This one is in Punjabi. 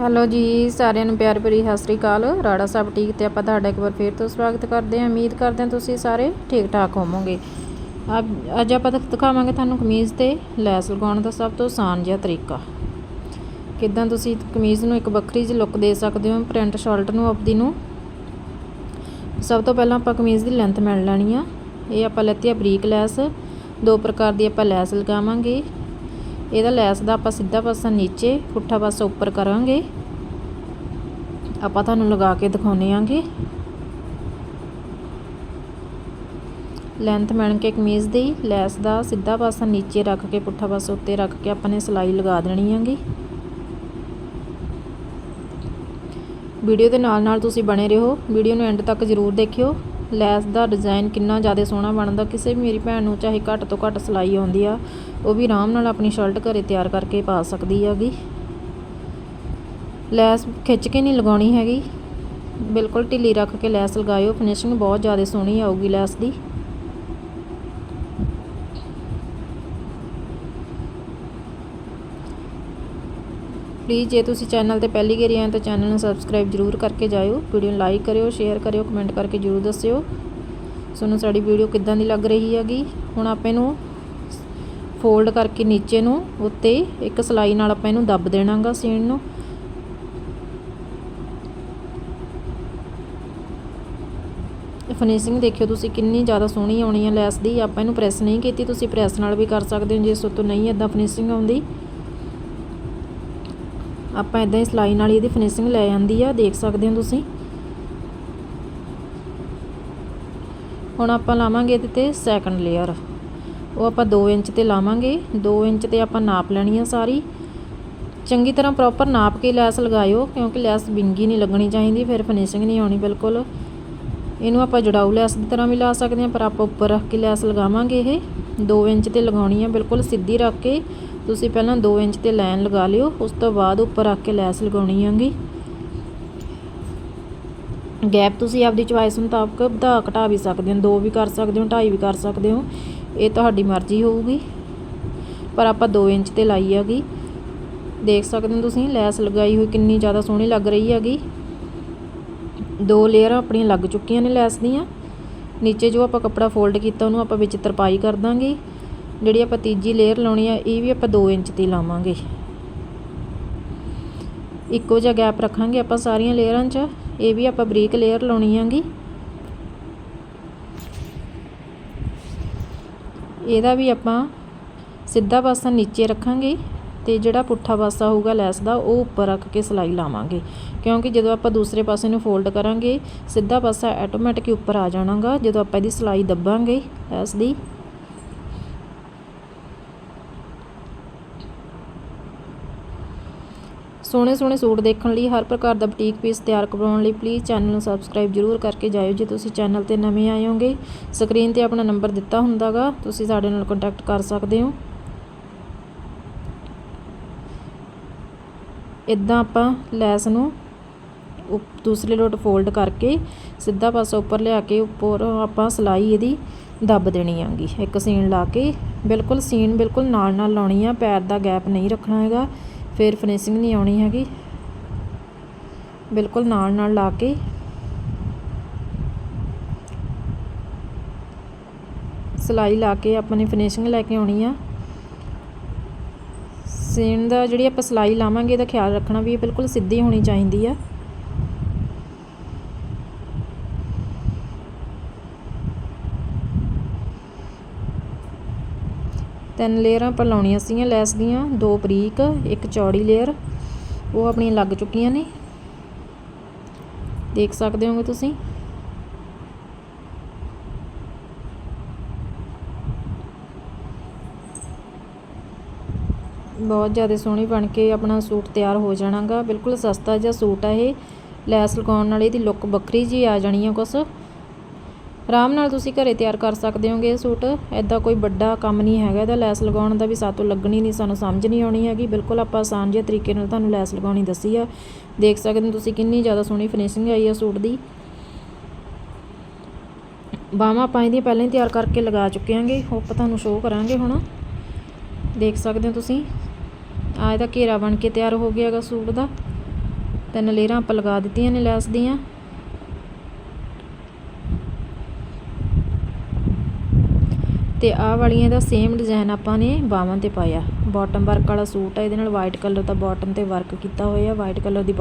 ਹੈਲੋ ਜੀ, ਸਾਰਿਆਂ ਨੂੰ ਪਿਆਰ ਭਰੀ ਸਤਿ ਸ੍ਰੀ ਅਕਾਲ। ਰਾੜਾ ਸਾਹਿਬ ਠੀਕ ਤੇ ਆਪਾਂ ਤੁਹਾਡਾ ਇੱਕ ਵਾਰ ਫੇਰ ਤੋਂ ਸਵਾਗਤ ਕਰਦੇ ਹਾਂ। ਉਮੀਦ ਕਰਦੇ ਹਾਂ ਤੁਸੀਂ ਸਾਰੇ ਠੀਕ ਠਾਕ ਹੋਵੋਗੇ। ਅੱਜ- ਅੱਜ ਆਪਾਂ ਦਿਖਾਵਾਂਗੇ ਤੁਹਾਨੂੰ ਕਮੀਜ਼ ਤੇ ਲੈਸ ਲਗਾਉਣ ਦਾ ਸਭ ਤੋਂ ਆਸਾਨ ਜਿਹਾ ਤਰੀਕਾ। ਕਿੱਦਾਂ ਤੁਸੀਂ ਕਮੀਜ਼ ਨੂੰ ਇੱਕ ਵੱਖਰੀ ਜਿਹੀ ਲੁੱਕ ਦੇ ਸਕਦੇ ਹੋ, ਪ੍ਰਿੰਟ ਸ਼ਾਲਟ ਨੂੰ, ਆਪਦੀ ਨੂੰ? ਸਭ ਤੋਂ ਪਹਿਲਾਂ ਆਪਾਂ ਕਮੀਜ਼ ਦੀ ਲੈਂਥ ਮਿਲ ਲੈਣੀ ਆ। ਇਹ ਆਪਾਂ ਲੈਤੀ ਆ ਬਰੀਕ ਲੈਸ। ਦੋ ਪ੍ਰਕਾਰ ਦੀ ਆਪਾਂ ਲੈਸ ਲਗਾਵਾਂਗੇ। ਇਹਦਾ ਲੈਸ ਦਾ ਆਪਾਂ ਸਿੱਧਾ ਪਾਸਾ ਨੀਚੇ, ਪੁੱਠਾ ਪਾਸਾ ਉੱਪਰ ਕਰਾਂਗੇ। ਆਪਾਂ ਤੁਹਾਨੂੰ ਲਗਾ ਕੇ ਦਿਖਾਉਨੇ ਆਂਗੇ। ਲੈਂਥ ਮਿਣ ਕੇ ਕਮੀਜ਼ ਦੀ, ਲੈਸ ਦਾ ਸਿੱਧਾ ਪਾਸਾ ਨੀਚੇ ਰੱਖ ਕੇ, ਪੁੱਠਾ ਪਾਸਾ ਉੱਤੇ ਰੱਖ ਕੇ ਆਪਾਂ ਨੇ ਸਿਲਾਈ ਲਗਾ ਦੇਣੀ ਆਂਗੀ। ਵੀਡੀਓ ਦੇ ਨਾਲ ਨਾਲ ਤੁਸੀਂ ਬਣੇ ਰਹੋ। ਵੀਡੀਓ ਨੂੰ ਐਂਡ ਤੱਕ ਜ਼ਰੂਰ ਦੇਖਿਓ। ਲੈਸ ਦਾ ਡਿਜ਼ਾਈਨ ਕਿੰਨਾ ਜ਼ਿਆਦਾ ਸੋਹਣਾ ਬਣਦਾ, ਕਿਸੇ ਵੀ ਮੇਰੀ ਭੈਣ ਨੂੰ ਚਾਹੇ ਘੱਟ ਤੋਂ ਘੱਟ ਸਿਲਾਈ ਆਉਂਦੀ ਆ, ਉਹ ਵੀ ਆਰਾਮ ਨਾਲ ਆਪਣੀ ਸ਼ਰਟ ਘਰੇ ਤਿਆਰ ਕਰਕੇ ਪਾ ਸਕਦੀ ਹੈਗੀ। ਲੈਸ ਖਿੱਚ ਕੇ ਨਹੀਂ ਲਗਾਉਣੀ ਹੈਗੀ। ਬਿਲਕੁਲ ਢਿੱਲੀ ਰੱਖ ਕੇ ਲੈਸ ਲਗਾਇਓ, ਫਿਨਿਸ਼ਿੰਗ ਬਹੁਤ ਜ਼ਿਆਦਾ ਸੋਹਣੀ ਆਊਗੀ ਲੈਸ ਦੀ। ਪਲੀਜ਼ ਜੇ ਤੁਸੀਂ ਚੈਨਲ ਤੇ ਪਹਿਲੀ ਵਾਰੀ ਆਏ ਤਾਂ ਚੈਨਲ ਨੂੰ ਸਬਸਕ੍ਰਾਈਬ ਜ਼ਰੂਰ ਕਰਕੇ ਜਾਇਓ। ਵੀਡੀਓ ਨੂੰ ਲਾਈਕ ਕਰਿਓ ਸ਼ੇਅਰ ਕਰਿਓ ਕਮੈਂਟ ਕਰਕੇ ਜ਼ਰੂਰ ਦੱਸਿਓ। ਤੁਹਾਨੂੰ ਸਾਡੀ ਵੀਡੀਓ ਕਿੱਦਾਂ ਦੀ ਲੱਗ ਰਹੀ ਹੈਗੀ? ਹੁਣ ਆਪਾਂ ਇਹਨੂੰ ਫੋਲਡ ਕਰਕੇ ਨੀਚੇ ਨੂੰ, ਉੱਤੇ ਇੱਕ ਸਲਾਈ ਨਾਲ ਆਪਾਂ ਇਹਨੂੰ ਦੱਬ ਦੇਣਾਗਾ ਸੀਣ ਨੂੰ। ਫਿਨਿਸ਼ਿੰਗ ਦੇਖਿਓ ਤੁਸੀਂ ਕਿੰਨੀ ਜ਼ਿਆਦਾ ਸੋਹਣੀ ਆਉਣੀ ਹੈ ਲੈਸ ਦੀ। ਆਪਾਂ ਇਹਨੂੰ ਪ੍ਰੈਸ ਨਹੀਂ ਕੀਤੀ, ਤੁਸੀਂ ਪ੍ਰੈਸ ਨਾਲ ਵੀ ਕਰ ਸਕਦੇ ਹੋ। ਜੇ ਸੋ ਤੋਂ ਨਹੀਂ ਇਦਾਂ ਫਿਨਿਸ਼ਿੰਗ ਆਉਂਦੀ ਆਪਾਂ ਇਦਾਂ ਹੀ ਸਲਾਈ ਨਾਲ ਇਹਦੀ ਫਿਨਿਸ਼ਿੰਗ ਲੈ ਜਾਂਦੀ ਆ, ਦੇਖ ਸਕਦੇ ਹੋ ਤੁਸੀਂ। ਹੁਣ ਆਪਾਂ ਲਾਵਾਂਗੇ ਇਹਦੇ ਤੇ ਸੈਕੰਡ ਲੇਅਰ ਉਹ ਆਪਾਂ 2 ਇੰਚ ਤੇ ਲਾਵਾਂਗੇ 2 ਇੰਚ ਤੇ ਆਪਾਂ ਨਾਪ ਲੈਣੀ ਆ ਸਾਰੀ। ਚੰਗੀ ਤਰ੍ਹਾਂ ਪ੍ਰੋਪਰ ਨਾਪ ਕੇ ਲੈਸ ਲਗਾਇਓ, ਕਿਉਂਕਿ ਲੈਸ ਬਿੰਗੀ ਨਹੀਂ ਲੱਗਣੀ ਚਾਹੀਦੀ, ਫਿਰ ਫਿਨਿਸ਼ਿੰਗ ਨਹੀਂ ਆਉਣੀ ਬਿਲਕੁਲ। ਇਹਨੂੰ ਆਪਾਂ ਜੜਾਊ ਲੈਸ ਦੀ ਤਰ੍ਹਾਂ ਵੀ ਲਾ ਸਕਦੇ ਹਾਂ ਪਰ ਆਪਾਂ ਉੱਪਰ ਰੱਖ ਕੇ ਲੈਸ ਲਗਾਵਾਂਗੇ ਇਹ। 2 ਇੰਚ ਤੇ ਲਗਾਉਣੀ ਆ ਬਿਲਕੁਲ ਸਿੱਧੀ ਰੱਖ ਕੇ। ਤੁਸੀਂ ਪਹਿਲਾਂ 2 ਇੰਚ ਤੇ ਲਾਈਨ ਲਗਾ ਲਿਓ, ਉਸ ਤੋਂ ਬਾਅਦ ਉੱਪਰ ਆ ਕੇ ਲੈਸ ਲਗਾਉਣੀ ਆਂਗੀ ਗੈਪ ਤੁਸੀਂ ਆਪਦੀ ਚੁਆਇਸ ਮੁਤਾਬਕ ਵਧਾ ਘਟਾ ਵੀ ਸਕਦੇ ਹੋ, ਦੋ ਵੀ ਕਰ ਸਕਦੇ ਹੋ, ਢਾਈ ਵੀ ਕਰ ਸਕਦੇ ਹੋ, ਇਹ ਤੁਹਾਡੀ ਮਰਜ਼ੀ ਹੋਊਗੀ। ਪਰ ਆਪਾਂ 2 ਇੰਚ ਤੇ ਲਾਈ ਹੈਗੀ। ਦੇਖ ਸਕਦੇ ਹੋ ਤੁਸੀਂ, ਲੈਸ ਲਗਾਈ ਹੋਈ ਕਿੰਨੀ ਜ਼ਿਆਦਾ ਸੋਹਣੀ ਲੱਗ ਰਹੀ ਹੈਗੀ। ਦੋ ਲੇਅਰਾਂ ਆਪਣੀਆਂ ਲੱਗ ਚੁੱਕੀਆਂ ਨੇ ਲੈਸ ਦੀਆਂ। ਨੀਚੇ ਜੋ ਆਪਾਂ ਕੱਪੜਾ ਫੋਲਡ ਕੀਤਾ, ਉਹਨੂੰ ਆਪਾਂ ਵਿੱਚ ਤਰਪਾਈ ਕਰ ਦਾਂਗੇ। ਜਿਹੜੀ ਆਪਾਂ ਤੀਜੀ ਲੇਅਰ ਲਾਉਣੀ ਆ, ਇਹ ਵੀ ਆਪਾਂ 2 ਇੰਚ ਦੀ ਲਾਵਾਂਗੇ। ਇੱਕੋ ਜਿਹਾ ਗੈਪ ਰੱਖਾਂਗੇ ਆਪਾਂ ਸਾਰੀਆਂ ਲੇਅਰਾਂ 'ਚ, ਇਹ ਵੀ ਆਪਾਂ ਬਰੀਕ ਲੇਅਰ ਲਾਉਣੀ ਆਂਗੀ। ਇਹਦਾ ਵੀ ਆਪਾਂ ਸਿੱਧਾ ਪਾਸਾ ਨੀਚੇ ਰੱਖਾਂਗੇ ਤੇ ਜਿਹੜਾ ਪੁੱਠਾ ਪਾਸਾ ਹੋਊਗਾ ਲੈਸ ਦਾ, ਉਹ ਉੱਪਰ ਰੱਖ ਕੇ ਸਿਲਾਈ ਲਾਵਾਂਗੇ। ਕਿਉਂਕਿ ਜਦੋਂ ਆਪਾਂ ਦੂਸਰੇ ਪਾਸੇ ਨੂੰ ਫੋਲਡ ਕਰਾਂਗੇ, ਸਿੱਧਾ ਪਾਸਾ ਆਟੋਮੈਟਿਕ ਉੱਪਰ ਆ ਜਾਣਾਗਾ, ਜਦੋਂ ਆਪਾਂ ਇਹਦੀ ਸਿਲਾਈ ਦੱਬਾਂਗੇ ਲੈਸ ਦੀ। ਸੋਹਣੇ ਸੋਹਣੇ ਸੂਟ ਦੇਖਣ ਲਈ ਹਰ ਪ੍ਰਕਾਰ ਦਾ ਬੁਟੀਕ ਪੀਸ ਤਿਆਰ ਕਰਵਾਉਣ ਲਈ ਪਲੀਜ਼ ਚੈਨਲ ਨੂੰ ਸਬਸਕ੍ਰਾਈਬ ਜ਼ਰੂਰ ਕਰਕੇ ਜਾਇਓ। ਜੇ ਤੁਸੀਂ ਚੈਨਲ ਤੇ ਨਵੇਂ ਆਏ ਹੋਗੇ ਸਕਰੀਨ ਤੇ ਆਪਣਾ ਨੰਬਰ ਦਿੱਤਾ ਹੁੰਦਾਗਾ, ਤੁਸੀਂ ਸਾਡੇ ਨਾਲ ਕੰਟੈਕਟ ਕਰ ਸਕਦੇ ਹੋ। ਇਦਾਂ ਆਪਾਂ ਲੈਸ ਨੂੰ ਦੂਸਰੇ ਲੋਟ ਫੋਲਡ ਕਰਕੇ ਸਿੱਧਾ ਪਾਸਾ ਉੱਪਰ ਲਿਆ ਕੇ ਉੱਪਰ ਆਪਾਂ ਸਲਾਈ ਇਹਦੀ ਦੱਬ ਦੇਣੀ ਆਂਗੀ। ਇੱਕ ਸੀਨ ਲਾ ਕੇ ਬਿਲਕੁਲ ਸੀਨ ਬਿਲਕੁਲ ਨਾਲ ਨਾਲ ਲਾਉਣੀ ਆ, ਪੈਰ ਦਾ ਗੈਪ ਨਹੀਂ ਰੱਖਣਾ ਹੈਗਾ। ਫਿਰ ਫਿਨਿਸ਼ਿੰਗ ਨਹੀਂ ਆਉਣੀ ਹੈਗੀ। ਬਿਲਕੁਲ ਨਾਲ ਨਾਲ ਲਾ ਕੇ। ਸਲਾਈ ਲਾ ਕੇ ਆਪਾਂ ਨੇ ਫਿਨਿਸ਼ਿੰਗ ਲੈ ਕੇ ਆਉਣੀ ਆ। ਸੀਨ ਦਾ ਜਿਹੜੀ ਆਪਾਂ ਸਲਾਈ ਲਾਵਾਂਗੇ, ਇਹਦਾ ਖਿਆਲ ਰੱਖਣਾ ਵੀ ਇਹ ਬਿਲਕੁਲ ਸਿੱਧੀ ਹੋਣੀ ਚਾਹੀਦੀ ਆ। ਤਿੰਨ ਲੇਅਰਾਂ ਆਪਾਂ ਲਾਉਣੀਆਂ ਸੀਗੀਆਂ ਲੈਸ ਦੀਆਂ, ਦੋ ਬਰੀਕ, ਇੱਕ ਚੌੜੀ ਲੇਅਰ, ਉਹ ਆਪਣੀਆਂ ਲੱਗ ਚੁੱਕੀਆਂ ਨੇ। ਦੇਖ ਸਕਦੇ ਹੋਗੇ ਤੁਸੀਂ। ਬਹੁਤ ਜ਼ਿਆਦਾ ਸੋਹਣੀ ਬਣ ਕੇ ਆਪਣਾ ਸੂਟ ਤਿਆਰ ਹੋ ਜਾਣਾਗਾ। ਬਿਲਕੁਲ ਸਸਤਾ ਜਿਹਾ ਸੂਟ ਆ ਇਹ। ਲੈਸ ਲਗਾਉਣ ਨਾਲ ਇਹਦੀ ਲੁੱਕ ਵੱਖਰੀ ਜੀ ਆ ਜਾਣੀ ਆ ਕੁਛ। ਆਰਾਮ ਨਾਲ ਤੁਸੀਂ ਘਰੇ ਤਿਆਰ ਕਰ ਸਕਦੇ ਹੋਗੇ ਇਹ ਸੂਟ। ਐਦਾਂ ਕੋਈ ਵੱਡਾ ਕੰਮ ਨਹੀਂ ਹੈਗਾ, ਇਹਦਾ ਲੈਸ ਲਗਾਉਣ ਦਾ ਵੀ ਸਾਤੋਂ ਲੱਗਣੀ ਨਹੀਂ, ਸਾਨੂੰ ਸਮਝ ਨਹੀਂ ਆਉਣੀ ਹੈਗੀ। ਬਿਲਕੁਲ ਆਪਾਂ ਆਸਾਨ ਜਿਹੇ ਤਰੀਕੇ ਨਾਲ ਤੁਹਾਨੂੰ ਲੈਸ ਲਗਾਉਣੀ ਦੱਸੀ ਆ। ਦੇਖ ਸਕਦੇ ਹੋ ਤੁਸੀਂ ਕਿੰਨੀ ਜ਼ਿਆਦਾ ਸੋਹਣੀ ਫਿਨਿਸ਼ਿੰਗ ਆਈ ਆ ਸੂਟ ਦੀ। ਬਾਹਾਂ ਆਪਾਂ ਇਹਦੀਆਂ ਪਹਿਲਾਂ ਹੀ ਤਿਆਰ ਕਰਕੇ ਲਗਾ ਚੁੱਕੇ ਹਾਂਗੇ। ਉਹ ਆਪਾਂ ਤੁਹਾਨੂੰ ਸ਼ੋਅ ਕਰਾਂਗੇ ਹੁਣ। ਦੇਖ ਸਕਦੇ ਹੋ ਤੁਸੀਂ। ਆ ਇਹਦਾ ਘੇਰਾ ਬਣ ਕੇ ਤਿਆਰ ਹੋ ਗਿਆ ਹੈਗਾ ਸੂਟ ਦਾ। ਤਿੰਨ ਲੇਅਰਾਂ ਆਪਾਂ ਲਗਾ ਦਿੱਤੀਆਂ ਨੇ ਲੈਸ ਦੀਆਂ। ਤੇ ਆਹ ਵਾਲੀਆਂ ਦਾ ਸੇਮ ਡਿਜ਼ਾਈਨ ਆਪਾਂ ਨੇ ਬਾਵਾਂ ਤੇ ਪਾਇਆ। ਬਾਟਮ ਵਰਕ ਵਾਲਾ ਸੂਟ ਆ, ਇਹਦੇ ਨਾਲ ਵਾਈਟ ਕਲਰ ਦਾ ਬਾਟਮ ਤੇ ਵਰਕ ਕੀਤਾ ਹੋਇਆ ਵਾਈਟ ਕਲਰ ਦੀ